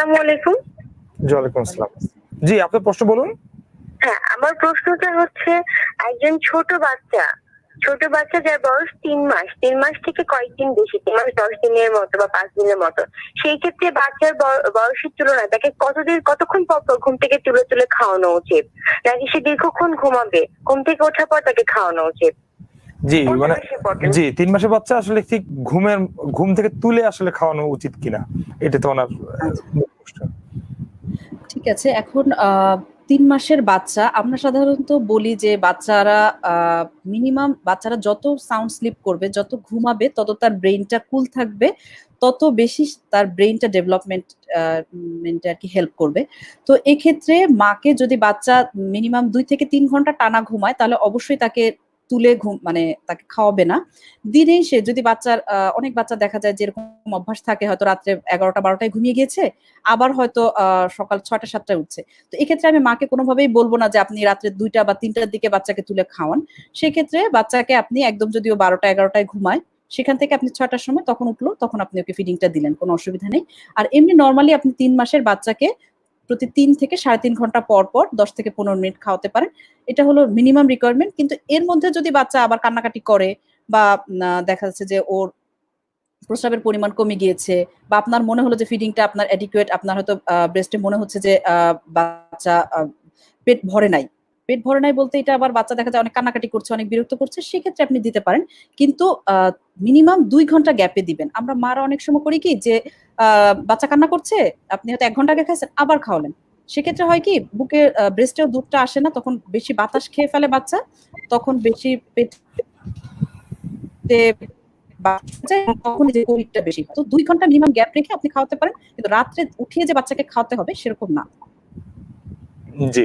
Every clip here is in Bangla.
আসসালামু আলাইকুম। জি ওয়ালাইকুম আসসালাম। জি আপনার প্রশ্ন বলুন। হ্যাঁ আমার প্রশ্নটা হচ্ছে একজন ছোট বাচ্চা ছোট বাচ্চা যার বয়স তিন মাস তিন মাস থেকে কয়েকদিন বেশি তিন মাস দশ দিনের মতো বা পাঁচ দিনের মতো সেই ক্ষেত্রে বাচ্চার বয়সের তুলনায় তাকে কতদিন কতক্ষণ পর পর ঘুম থেকে তুলে তুলে খাওয়ানো উচিত? নাকি সে দীর্ঘক্ষণ ঘুমাবে ঘুম থেকে ওঠার পর তাকে খাওয়ানো উচিত? জি মানে জি তিন মাসের বাচ্চা আসলে ঠিক ঘুমের ঘুম থেকে তুলে আসলে খাওয়ানো উচিত কিনা এটা তো ওনার ঠিক আছে, এখন তিন মাসের বাচ্চা। আমরা সাধারণত বলি যে বাচ্চারা মিনিমাম বাচ্চারা যত সাউন্ড স্লিপ করবে, যত ঘুমাবে, তত তার ব্রেইনটা কুল থাকবে, তত বেশি তার ব্রেইনটা ডেভেলপমেন্ট আর কি হেল্প করবে। তো এক্ষেত্রে মাকে যদি বাচ্চা মিনিমাম দুই থেকে তিন ঘণ্টা টানা ঘুমায়, তাহলে অবশ্যই তাকে তুলে ঘুম মানে তাকে খাওয়াবে না। দিনে সে, যদি বাচ্চার অনেক বাচ্চা দেখা যায় যেরকম অভ্যাস থাকে, হয়তো রাত্রে এগারোটা বারোটায় ঘুমিয়ে গিয়েছে, আবার হয়তো সকাল ছয়টা সাতটায় উঠছে। তো এক্ষেত্রে আমি মাকে কোনোভাবেই বলব না যে আপনি রাত্রে দুইটা বা তিনটার দিকে বাচ্চাকে তুলে খাওয়ান। সেক্ষেত্রে বাচ্চাকে আপনি একদম যদিও বারোটা, এগারোটায় ঘুমায়, সেখান থেকে আপনি ছয়টার সময় তখন উঠল, তখন আপনি ওকে ফিডিংটা দিলেন, কোনো অসুবিধা নেই। আর এমনি নর্মালি আপনি তিন মাসের বাচ্চাকে প্রতি তিন থেকে সাড়ে তিন ঘণ্টা পর পর দশ থেকে পনেরো মিনিট খাওয়াতে পারেন। এটা হলো মিনিমাম রিকোয়ারমেন্ট কিন্তু এর মধ্যে যদি বাচ্চা আবার কান্নাকাটি করে বা দেখা যাচ্ছে যে ওর প্রস্রাবের পরিমাণ কমে গিয়েছে বা আপনার মনে হলো যে ফিডিংটা আপনার অ্যাডিকুয়েট আপনার হয়তো ব্রেস্টে মনে হচ্ছে যে বাচ্চা পেট ভরে নাই পেট ভরে নাই বলতে এটা আবার বাচ্চা দেখা যায়, অনেক কান্নাকাটি করছে, অনেক বিরক্ত করছে, সেক্ষেত্রে আপনি দিতে পারেন। কিন্তু মিনিমাম দুই ঘণ্টা গ্যাপে দিবেন। আমরা মারা অনেক সময় করি কি যে বাচ্চা কান্না করছে, আপনি হয়তো এক ঘণ্টা আগে খাইছেন, আবার খাওয়ালেন। সেক্ষেত্রে হয় কি, বুকে ব্রেস্টেও দুধটা আসে না, তখন বেশি বাতাস খেয়ে ফেলে বাচ্চা, তখন বেশি পেটে তখন বেশি। তো দুই ঘণ্টা মিনিমাম গ্যাপ রেখে আপনি খাওয়াতে পারেন, কিন্তু রাত্রে উঠিয়ে যে বাচ্চাকে খাওয়াতে হবে, সেরকম না। জি।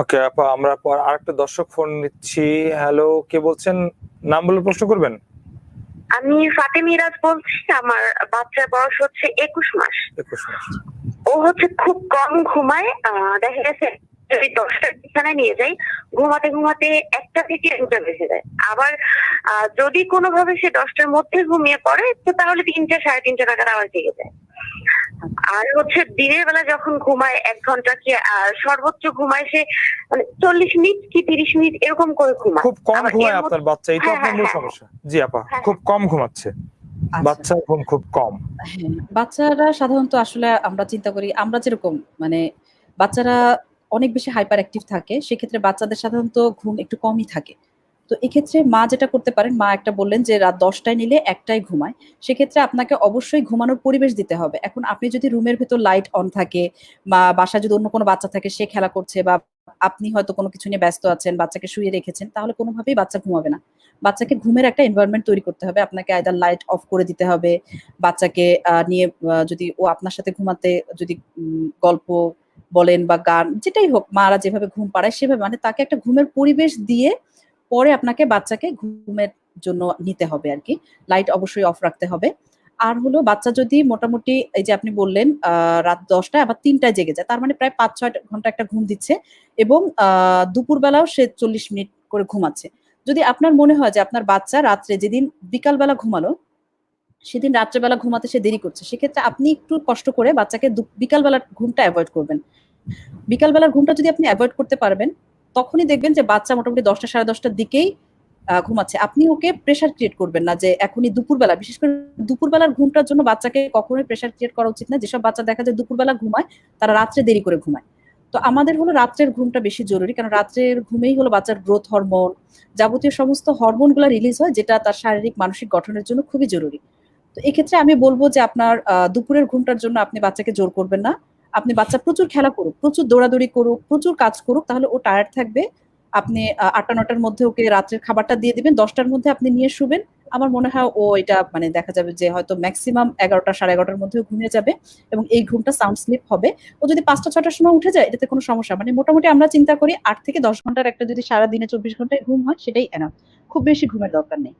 ওকে আপা আমরা পর আরেকটা দর্শক ফোন নিচ্ছি। হ্যালো কে বলছেন? নাম বলে প্রশ্ন করবেন? আমি ফাতে মিরাজ বলছি আমার বাচ্চার বয়স হচ্ছে একুশ মাস। একুশ মাস। ও হচ্ছে খুব কম ঘুমায় দেখা গেছে যদি দশটার বিছানায় নিয়ে যাই ঘুমাতে ঘুমাতে একটা থেকে দুটা বেজে যায়। আবার যদি কোনোভাবে সে দশটার মধ্যে ঘুমিয়ে পড়ে তো তাহলে তিনটা সাড়ে তিনটা নাগাদ আবার জেগে যায়। আর হচ্ছে দিনের বেলা যখন ঘুমায় এক ঘণ্টা কি আর সর্বোচ্চ ঘুমায় সে মানে চল্লিশ মিনিট কি তিরিশ মিনিট এরকম করে ঘুমায়। খুব কম ঘুমায় আপনার বাচ্চা এটা হ্যাঁ, আপনার মূল হ্যাঁ, সমস্যা। জি আপা হ্যাঁ, খুব কম ঘুমাচ্ছে। আচ্ছা। বাচ্চার ঘুম খুব কম। হ্যাঁ, বাচ্চারা সাধারণত আসলে আমরা চিন্তা করি আমরা যেরকম মানে বাচ্চারা অনেক বেশি হাইপার অ্যাক্টিভ থাকে সেক্ষেত্রে বাচ্চাদের সাধারণত ঘুম একটু কমই থাকে। তো এক্ষেত্রে মা যেটা করতে পারেন, মা একটা বললেন যে রাত দশটায় নিলে একটাই ঘুমায়। সেক্ষেত্রে আপনাকে অবশ্যই ঘুমানোর পরিবেশ দিতে হবে। এখন আপনি যদি রুমের ভেতর লাইট অন থাকে বা বাসায় যদি অন্য কোনো বাচ্চা থাকে, সে খেলা করছে বা আপনি হয়তো কোনো কিছু নিয়ে ব্যস্ত আছেন, বাচ্চাকে শুয়ে রেখেছেন, তাহলে কোনোভাবেই বাচ্চা ঘুমাবে না। বাচ্চাকে ঘুমের একটা এনভায়রনমেন্ট তৈরি করতে হবে। আপনাকে আয়দার লাইট অফ করে দিতে হবে, বাচ্চাকে নিয়ে যদি ও আপনার সাথে ঘুমাতে যদি গল্প বলেন বা গান, যেটাই হোক, মারা যেভাবে ঘুম পাড়ায় সেভাবে মানে তাকে একটা ঘুমের পরিবেশ দিয়ে পরে আপনাকে বাচ্চাকে ঘুমের জন্য নিতে হবে আর কি। লাইট অবশ্যই অফ রাখতে হবে। আর হলো বাচ্চা যদি মোটামুটি এই যে আপনি বললেন রাত দশটায় আবার তিনটায় জেগে যায়, তার মানে প্রায় পাঁচ, ছয় ঘণ্টা একটা ঘুম দিচ্ছে এবং দুপুরবেলাও সে চল্লিশ মিনিট করে ঘুমাচ্ছে। যদি আপনার মনে হয় যে আপনার বাচ্চা রাত্রে যেদিন বিকালবেলা ঘুমালো, সেদিন রাত্রেবেলা ঘুমাতে সে দেরি করছে, সেক্ষেত্রে আপনি একটু কষ্ট করে বাচ্চাকে বিকালবেলার ঘুমটা অ্যাভয়েড করবেন। বিকালবেলার ঘুমটা যদি আপনি অ্যাভয়েড করতে পারবেন তখনই দেখবেন যে বাচ্চা মোটামুটি দশটা সাড়ে দশটার দিকেই ঘুমাচ্ছে। আপনি ওকে প্রেশার ক্রিয়েট করবেন না যে এখনই দুপুরবেলা, বিশেষ করে দুপুরবেলার ঘুমটার জন্য বাচ্চাকে কখনোই প্রেশার ক্রিয়েট করা উচিত না। যেসব বাচ্চা দেখা যায় দুপুরবেলা ঘুমায়, তারা রাত্রে দেরি করে ঘুমায়। তো আমাদের হলো রাত্রের ঘুমটা বেশি জরুরি, কারণ রাত্রের ঘুমেই হলো বাচ্চার গ্রোথ হরমোন যাবতীয় সমস্ত হরমোনগুলো রিলিজ হয়, যেটা তার শারীরিক, মানসিক গঠনের জন্য খুবই জরুরি। তো এক্ষেত্রে আমি বলব যে আপনার দুপুরের ঘুমটার জন্য আপনি বাচ্চাকে জোর করবেন না। আপনি বাচ্চা প্রচুর খেলা করুক, প্রচুর দৌড়াদৌড়ি করুক, প্রচুর কাজ করুক, তাহলে ও টায়ার্ড থাকবে। আপনি আটটা, নটার মধ্যে ওকে রাত্রের খাবারটা দিয়ে দিবেন, দশটার মধ্যে আপনি নিয়ে শুবেন। আমার মনে হয় ও এটা মানে দেখা যাবে যে হয়তো ম্যাক্সিমাম এগারোটা, সাড়ে এগারোটার মধ্যে ঘুমিয়ে যাবে এবং এই ঘুমটা সাউন্ড স্লিপ হবে। ও যদি পাঁচটা ছটার সময় উঠে যায়, এটাতে কোনো সমস্যা মানে মোটামুটি আমরা চিন্তা করি আট থেকে দশ ঘণ্টার একটা যদি সারা দিনে চব্বিশ ঘন্টায় ঘুম হয়, সেটাই এনাফ খুব বেশি ঘুমের দরকার নেই।